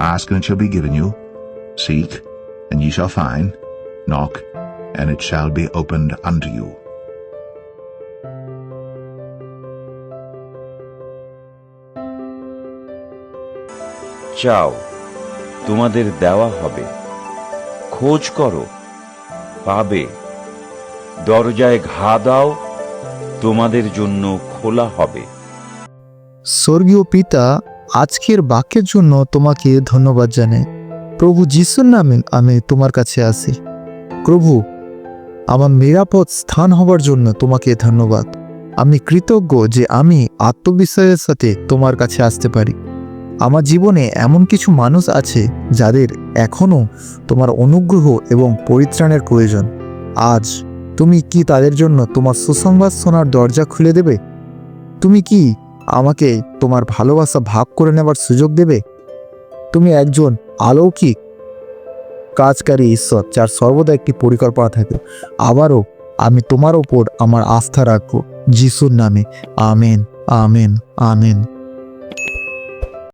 Ask and it shall be given you. Seek, and ye shall find. Knock, and it shall be opened unto you. চাও তোমাদের দেওয়া হবে খোঁজ করো পাবে দরজায় ঘা দাও তোমাদের জন্য খোলা হবে স্বর্গীয় পিতা আজকের বাক্যের জন্য তোমাকে ধন্যবাদ জানাই। প্রভু যিশুর নামে আমি তোমার কাছে আসি। প্রভু, আমার নিরাপদ স্থান হবার জন্য তোমাকে ধন্যবাদ। আমি কৃতজ্ঞ যে আমি আত্মবিশ্বাসের সাথে তোমার কাছে আসতে পারি। আমার জীবনে এমন কিছু মানুষ আছে যাদের এখনও তোমার অনুগ্রহ এবং পরিত্রাণের প্রয়োজন। আজ তুমি কি তাদের জন্য তোমার সুসংবাদ শোনার দরজা খুলে দেবে? তুমি কি আমাকে তোমার ভালোবাসা ভাগ করে নেবার সুযোগ দেবে? তুমি একজন আলৌকিক কাজকারী ঈশ্বর, যার সর্বদা একটি পরিকল্পনা থাকে। আবারও আমি তোমার ওপর আমার আস্থা রাখব। যিশুর নামে। Amen amen amen.